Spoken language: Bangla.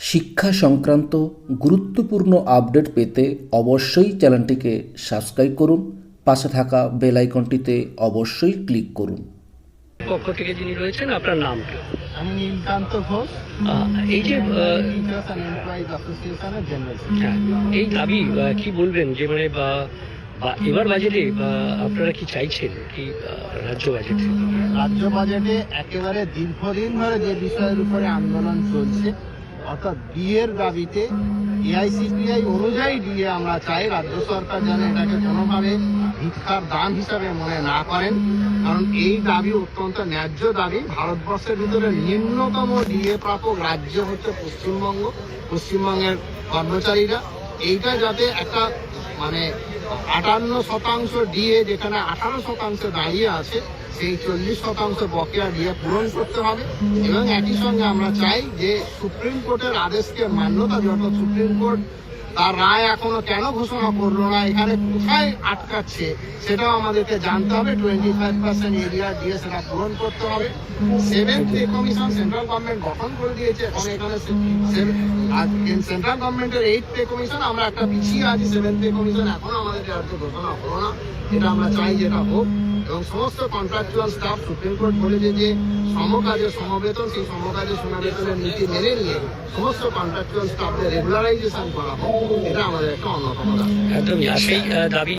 শিক্ষা সংক্রান্ত গুরুত্বপূর্ণ আপডেট পেতে অবশ্যই চ্যানেলটিকে সাবস্ক্রাইব করুন পাশে থাকা বেল আইকনটিতে অবশ্যই ক্লিক করুন। পক্ষ থেকে যিনি রয়েছেন আপনার নামটা আমি নীলকান্ত ঘোষ। এই যে হ্যাঁ, এই দাবি কি বলবেন? যে মানে বা বা এবার বাজেটে বা আপনারা কি চাইছেন কি রাজ্য বাজেটে? রাজ্য বাজেটে একেবারে দীর্ঘদিন ধরে যে বিষয়ের উপরে আন্দোলন চলছে অর্থাৎ বিয়ের দাবিতে এআইসিপিআই অনুযায়ী দিয়ে আমরা চাই। রাজ্য সরকার যেন এটাকে কোনোভাবে ভিক্ষার দান হিসাবে মনে না করেন। কারণ এই দাবি অত্যন্ত ন্যায্য দাবি। ভারতবর্ষের ভিতরে নিম্নতম ডিএ প্রাপক রাজ্য হচ্ছে পশ্চিমবঙ্গ, পশ্চিমবঙ্গের কর্মচারীরা। এইটা যাতে একটা মানে আটান্ন শতাংশ ডিএ যেখানে আঠারো শতাংশ দাঁড়িয়ে আছে, সেই চল্লিশ শতাংশ বকেয়া ডিএ পূরণ করতে হবে। এবং একই সঙ্গে আমরা চাই যে সুপ্রিম কোর্টের আদেশকে মান্যতা যত সুপ্রিম কোর্ট তার রায় এখনও কেন ঘোষণা করল না? এখানে কোথায় আটকাচ্ছে? সেটাও আমাদেরকে জানতে হবে। টোয়েন্টি ফাইভ পার্সেন্ট এরিয়া দিয়ে সেটা পূরণ করতে হবে। সেভেন্থ কমিশন সেন্ট্রাল গভর্নমেন্ট গঠন করে দিয়েছে। এখন সেন্ট্রাল গভর্নমেন্টের এইট পে কমিশন আমরা একটা পিছিয়ে আছি। সেভেন্থ পে কমিশন এখনও আমাদের ঘোষণা হলো না। এটা আমরা চাই যেটা হোক। এবং সমস্ত কন্ট্রাকচুয়াল স্টাফ সুপ্রিম কোর্ট বলেছে যে সমকাজে সমবেতন, সেই সমকাজে সমাবেতনের নীতি মেনে নিয়ে সমস্ত কন্ট্রাকচুয়াল স্টাফদের রেগুলারাইজেশন করা হোক, এটা আমাদের একটা অন্যতম দাবি